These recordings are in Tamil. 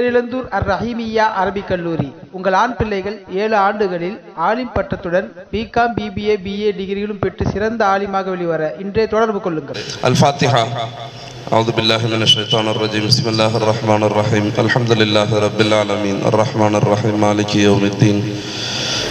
பேரிழந்தூர் அர் ரஹீமியா அரபிக் கல்லூரி உங்கள் ஆண் பிள்ளைகள் ஏழு ஆண்டுகளில் ஆலிம் பட்டத்துடன் பிகாம் பிபிஏ பிஏ டிகிரிகளும் பெற்று சிறந்த ஆலிமாக வெளிவர இன்றே தொடர்பு கொள்ளுங்கள் الفاتحة أعوذ بالله من الشيطان الرجيم بسم الله الرحمن الرحيم الحمد لله رب العالمين الرحمن الرحيم مالك يوم الدين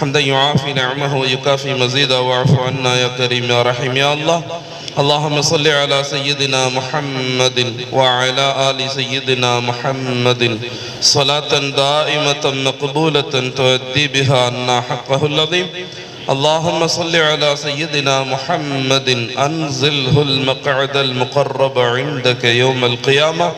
حمدا يعافي نعمه ويكافي مزيدا واعف عنا يا كريم يا رحيم يا الله. اللهم صل على سيدنا محمد وعلى آل سيدنا محمد. صلاة دائمة مقبولة تؤدي بها عنا حقه العظيم. اللهم صل على سيدنا محمد. أنزله المقعد المقرب عندك يوم القيامة.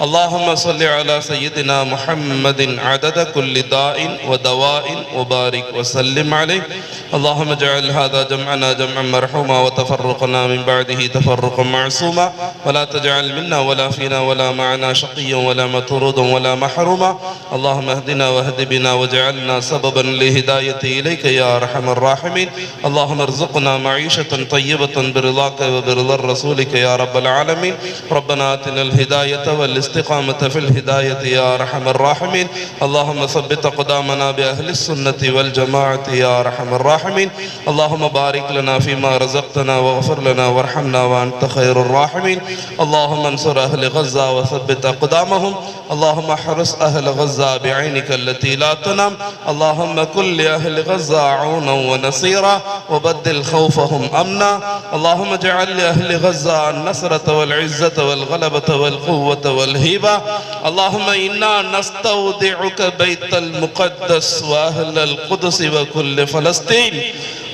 اللهم صل على سيدنا محمد عدد كل داء ودواء وبارك وسلم عليه. اللهم اجعل هذا جمعنا جمعا مرحوما وتفرقنا من بعده تفرقا معصوما. ولا تجعل منا ولا فينا ولا معنا شقيا ولا مطرودا ولا محروما. اللهم اهدنا واهد بنا واجعلنا سببا لهداية إليك يا أرحم الراحمين. اللهم ارزقنا معيشة طيبة برضاك وبرضا رسولك يا رب العالمين. ربنا آتنا الهداية والاستقامة في الهداية يا أرحم الراحمين. اللهم ثبت أقدامنا بأهل السنة والجماعة يا أرحم الراحمين. اللهم بارك لنا فيما رزقتنا واغفر لنا وارحمنا وأنت خير الراحمين. اللهم انصر أهل غزة وثبت أقدامهم. اللهم احرس أهل غزة بعينك التي لا تنام. اللهم كن لأهل غزة عونا ونصيرا وبدل خوفهم أمنا. اللهم اجعل لأهل غزة النصرة والعزة والغلبة والقوة والهبة اللهم إنا نستودعك بيت المقدس وأهل القدس وكل فلسطين.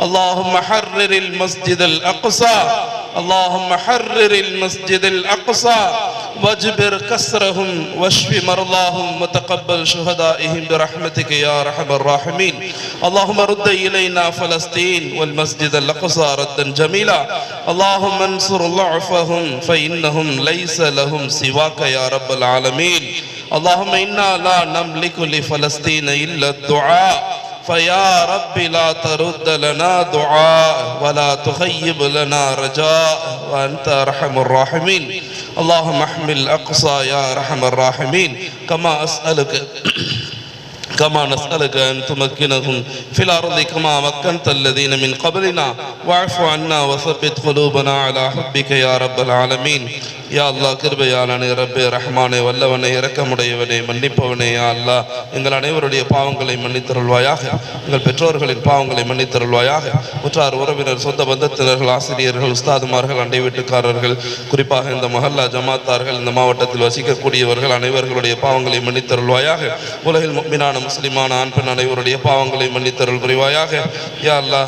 اللهم حرر المسجد الأقصى. اللهم حرر المسجد الأقصى واجبر كسرهم واشف مرضاهم وتقبل شهدائهم برحمتك يا أرحم الراحمين. اللهم رد إلينا فلسطين والمسجد الأقصى ردا جميلا. اللهم انصر ضعفهم فإنهم ليس لهم سواك يا رب العالمين. اللهم إنا لا نملك لفلسطين إلا الدعاء. فيا رب لا ترد لنا دعاء ولا تخيب لنا رجاء وأنت أرحم الراحمين. اللهم احمل الأقصى يا أرحم الراحمين. كما أسألك كما نسألك أن تمكنهم في الأرض كما مكنت الذين من قبلنا. واعف عنا وثبت قلوبنا على حبك يا رب العالمين. யா அல்லா கிருபையாளனே ரப்பே ரஹ்மானே வல்லவனே இறக்கமுடையவனே மன்னிப்பவனே யா அல்லா எங்கள் அனைவருடைய பாவங்களை மன்னித்தருள்வாயாக. எங்கள் பெற்றோர்களின் பாவங்களை மன்னித்தருள்வாயாக. உற்றார் உறவினர் சொந்த பந்தத்தினர்கள் ஆசிரியர்கள் உஸ்தாதுமார்கள் அண்டை வீட்டுக்காரர்கள் குறிப்பாக இந்த மஹல்லா ஜமாத்தார்கள் இந்த மாவட்டத்தில் வசிக்கக்கூடியவர்கள் அனைவர்களுடைய பாவங்களை மன்னித்தருள்வாயாக. உலகில் முக்மினான முஸ்லிமான ஆண் பெண் அனைவருடைய பாவங்களை மன்னித்தருள் புரிவாயாக. யா அல்லா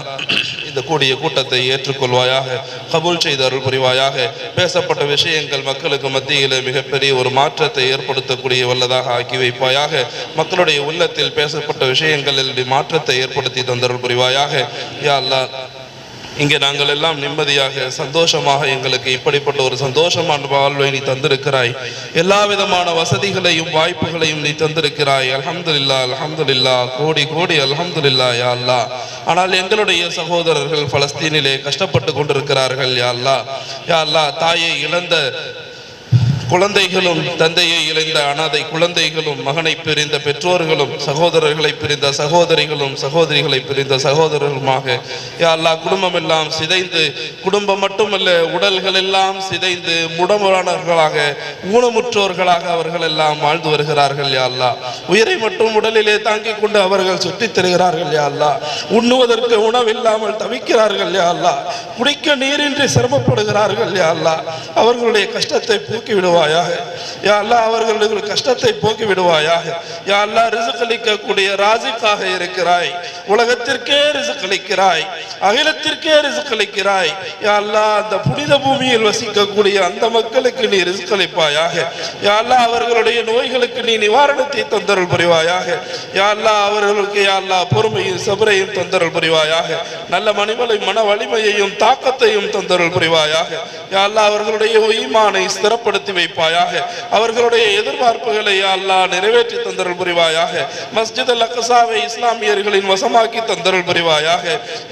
இந்த கூடிய கூட்டத்தை ஏற்றுக்கொள்வாயாக கபூல் செய்த அருள் புரிவாயாக பேசப்பட்ட விஷயங்கள் மக்களுக்கு மத்தியில் மிகப்பெரிய ஒரு மாற்றத்தை ஏற்படுத்தக்கூடிய வல்லதாக ஆக்கி வைப்பாயாக மக்களுடைய உள்ளத்தில் பேசப்பட்ட விஷயங்களில் மாற்றத்தை ஏற்படுத்தி தந்தருள் புரிவாயாக யா அல்லா இங்கே நாங்கள் எல்லாம் நிம்மதியாக சந்தோஷமாக எங்களுக்கு இப்படிப்பட்ட ஒரு சந்தோஷமான வாழ்வை நீ தந்திருக்கிறாய். எல்லா விதமான வசதிகளையும் வாய்ப்புகளையும் நீ தந்திருக்கிறாய். அலமதுல்லா அலமதுல்லா கோடி கோடி அல்ஹம்துலில்லா யா ஆனால் எங்களுடைய சகோதரர்கள் பலஸ்தீனிலே கஷ்டப்பட்டு கொண்டிருக்கிறார்கள் யாழ்லா யாழ்லா யா தாயை இழந்த குழந்தைகளும் தந்தையை இழந்த அனாதை குழந்தைகளும் மகனை பிரிந்த பெற்றோர்களும் சகோதரர்களை பிரிந்த சகோதரிகளும் சகோதரிகளை பிரிந்த சகோதரர்களுமாக எல்லா குடும்பம் எல்லாம் சிதைந்து குடும்பம் மட்டுமல்ல உடல்கள் எல்லாம் சிதைந்து முடமுறானவர்களாக ஊனமுற்றோர்களாக அவர்கள் எல்லாம் வாழ்ந்து வருகிறார்கள் யா உயிரை மட்டும் உடலிலே தாங்கிக் கொண்டு அவர்கள் சுற்றித் தருகிறார்கள் யா உண்ணுவதற்கு உணவில்லாமல் தவிக்கிறார்கள் யாழ்லா குடிக்க நீரின்றி சிரமப்படுகிறார்கள் யாழ்லா அவர்களுடைய கஷ்டத்தை போக்கி விடுவாயாக யா அல்லா அவர்களுடைய கஷ்டத்தை போக்கி விடுவாயாக யா அல்லா ரிசுக்களிக்கக்கூடிய ராஜிக்காக இருக்கிறாய். உலகத்திற்கே ரிசுக்களிக்கிறாய் அகிலத்திற்கே ரிசுக்களிக்கிறாய் யா அல்லா அந்த புனித பூமியில் வசிக்கக்கூடிய அந்த மக்களுக்கு நீ ரிசுக்களிப்பாயாக யா அல்லா அவர்களுடைய நோய்களுக்கு நீ நிவாரணத்தை தொந்தரல் புரிவாயாக. யா அல்லா அவர்களுக்கு யா அல்லா பொறுமையும் சபரையும் தொந்தரல் புரிவாயாக. நல்ல மணிமலை மன வலிமையையும் தாக்கத்தையும் தொந்தரல் புரிவாயாக. யா அல்லா அவர்களுடைய ஈமானை ஸ்திரப்படுத்தி வைப்பாயாக அவர்களுடைய எதிர்பார்ப்புகளை அல்லா நிறைவேற்றி தந்தருள் புரிவாயாக மஸ்ஜித் அல் அக்ஸாவை இஸ்லாமியர்களின் வசமாக்கி தந்தருள் புரிவாயாக.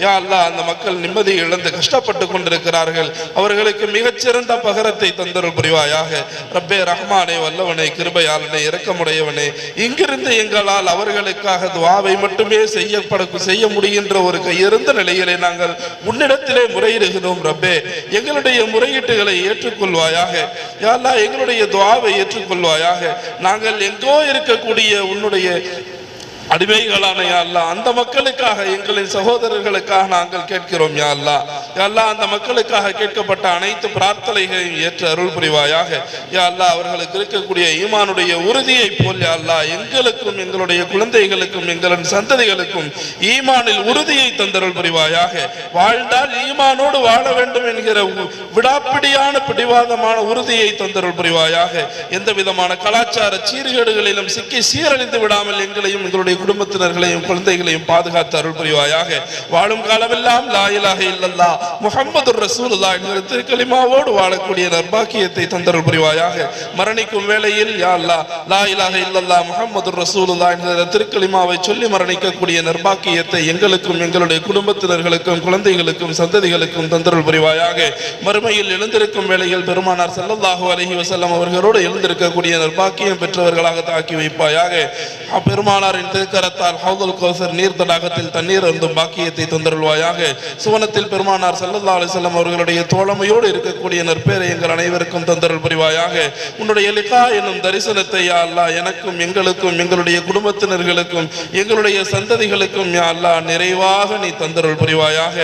யா அல்லா அந்த மக்கள் நிம்மதி இழந்து கஷ்டப்பட்டு கொண்டிருக்கிறார்கள். அவர்களுக்கு மிகச்சிறந்த பகரத்தை தந்தருள் புரிவாயாக. ரப்பே ரஹ்மானே வல்லவனே கிருபையாளனே இரக்கமுடையவனே இங்கிருந்து எங்களால் அவர்களுக்காக துவாவை மட்டுமே செய்யப்பட செய்ய முடிகின்ற ஒரு கையிருந்த நிலையிலே நாங்கள் உன்னிடத்திலே முறையிடுகிறோம் ரப்பே. எங்களுடைய முறையீட்டுகளை ஏற்றுக்கொள்வாயாக. யா அல்லாஹ் எங்களுடைய துவாவை ஏற்றுக்கொள்வாயாக. நாங்கள் எங்கோ இருக்கக்கூடிய உன்னுடைய அடிமைகளான யாழ்லா அந்த மக்களுக்காக எங்களின் சகோதரர்களுக்காக நாங்கள் கேட்கிறோம் யாழ்லா யாழ்லா அந்த மக்களுக்காக கேட்கப்பட்ட அனைத்து பிரார்த்தனைகளையும் ஏற்று அருள் புரிவாயாக. யாழ்லா அவர்களுக்கு இருக்கக்கூடிய ஈமானுடைய உறுதியை போல் யாழ்லா எங்களுக்கும் எங்களுடைய குழந்தைகளுக்கும் எங்களின் சந்ததிகளுக்கும் ஈமானில் உறுதியை தந்தருள் புரிவாயாக. வாழ்ந்தால் ஈமானோடு வாழ வேண்டும் என்கிற விடாப்பிடியான பிடிவாதமான உறுதியை தந்தருள் புரிவாயாக. எந்த விதமான கலாச்சார சீர்கேடுகளிலும் சிக்கி சீரழிந்து விடாமல் எங்களையும் எங்களுடைய குடும்பத்தினர்களையும் குழந்தைகளையும் பாதுகாத்து அருள் புரிவாயாக. வாழும் காலமெல்லாம் லாயிலாக இல்லல்லா முகமது ரசூலுல்லா என்கிற திருக்கலிமாவோடு வாழக்கூடிய நர்பாக்கியத்தை தந்தருள் புரிவாயாக. மரணிக்கும் வேளையில் யா அல்லாஹ் லா இல்லல்லா முகமது ரசூலுல்லா என்கிற திருக்கலிமாவை சொல்லி மரணிக்கக்கூடிய நர்பாக்கியத்தை எங்களுக்கும் எங்களுடைய குடும்பத்தினர்களுக்கும் குழந்தைகளுக்கும் சந்ததிகளுக்கும் தந்தருள் புரிவாயாக. மறுமையில் எழுந்திருக்கும் வேளையில் பெருமானார் செல்லல்லாஹு அலஹி வசல்லம் அவர்களோடு எழுந்திருக்கக்கூடிய நர்பாக்கியம் பெற்றவர்களாக தாக்கி வைப்பாயாக. பெருமானாரின் திருக்கரத்தால் ஹவுதுல் கோசர் நீர் தடாகத்தில் தண்ணீர் அருந்தும் பாக்கியத்தை தந்தருள்வாயாக. சுவனத்தில் பெருமானார் சல்லல்லா அலிசல்லம் அவர்களுடைய தோழமையோடு இருக்கக்கூடிய நற்பேரை எங்கள் அனைவருக்கும் தந்தருள் புரிவாயாக. உன்னுடைய லிகா என்னும் தரிசனத்தை யா அல்லா எனக்கும் எங்களுக்கும் எங்களுடைய குடும்பத்தினர்களுக்கும் எங்களுடைய சந்ததிகளுக்கும் யா அல்லா நிறைவாக நீ தந்தருள் புரிவாயாக.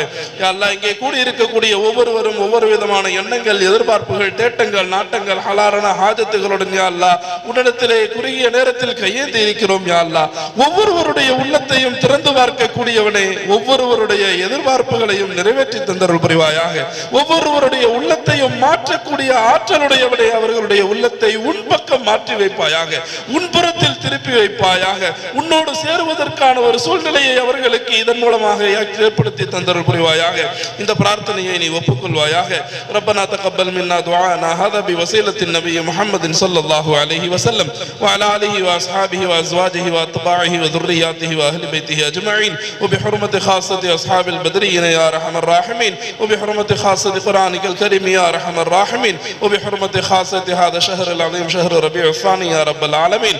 யா அல்லா இங்கே கூடியிருக்கக்கூடிய ஒவ்வொருவரும் ஒவ்வொரு விதமான எண்ணங்கள் எதிர்பார்ப்புகள் தேட்டங்கள் நாட்டங்கள் ஹலாரான ஹாஜத்துகளுடன் யா அல்லா உன்னிடத்திலே குறுகிய நேரத்தில் கையேந்தி இருக்கிறோம் யா அல்லா ஒவ்வொருவருடைய உள்ளத்தையும் திறந்து பார்க்கக்கூடியவனே ஒவ்வொருவருடைய எதிர்பார்ப்புகளையும் நிறைவேற்றி தந்தருள் புரிவாயாக ஒவ்வொருவருடைய உள்ளத்தையும் மாற்றக்கூடிய ஆற்றலுடையவனே அவர்களுடைய உள்ளத்தை உன் பக்கம் மாற்றி வைப்பாயாக உன்புறத்தில் திருப்பி வைப்பாயாக உன்னோடு சேருவதற்கான ஒரு சூழ்நிலையை அவர்களுக்கு இதன் மூலமாக ஏற்படுத்தி தந்தருள் புரிவாயாக இந்த பிரார்த்தனையை நீ ஒப்புக்கொள்வாயாக ربنا تقبل منا دعاءنا هذا بوسيلة النبي محمد صلى الله عليه وسلم وعلى آله وأصحابه وأزواجه وأتباعه وذرياته وأهل بيته أجمعين. وبحرمة خاصة أصحاب البدرين يا أرحم الراحمين. وبحرمة خاصة قرآنك الكريم يا أرحم الراحمين. وبحرمة خاصة هذا الشهر العظيم شهر ربيع الثاني يا رب العالمين.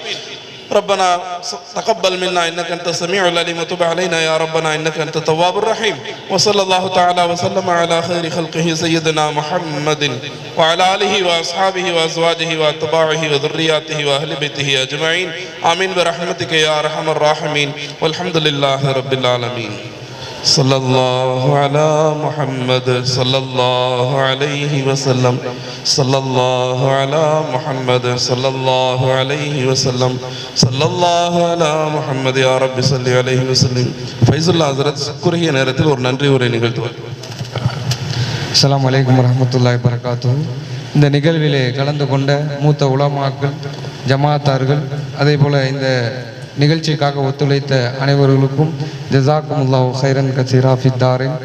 ربنا تقبل منا إنك أنت السميع العليم وتب علينا يا ربنا إنك أنت التواب الرحيم. وصلى الله تعالى وسلم على خير خلقه سيدنا محمد وعلى آله وأصحابه وأزواجه وأتباعه وذرياته وأهل بيته أجمعين. آمين برحمتك يا أرحم الراحمين. والحمد لله رب العالمين. صلى الله على محمد صلى الله عليه وسلم صلى الله على محمد صلى الله عليه وسلم صلى الله على محمد يا رب صل عليه وسلم ஃபைசுல்லா ஹசரத் குறுகிய நேரத்தில் ஒரு நன்றி உரை நிகழ்த்துவார் அஸ்ஸலாமு அலைக்கும் வரஹ்மத்துல்லாஹி வரகாத்து இந்த நிகழ்விலே கலந்து கொண்ட மூத்த உலமாக்கள் ஜமாத்தார்கள் அதே போல இந்த நிகழ்ச்சிக்காக ஒத்துழைத்த அனைவர்களுக்கும் ஜசாக்குமுல்லாஹு ஹைரன் கசீரா ஃபித்தாரின்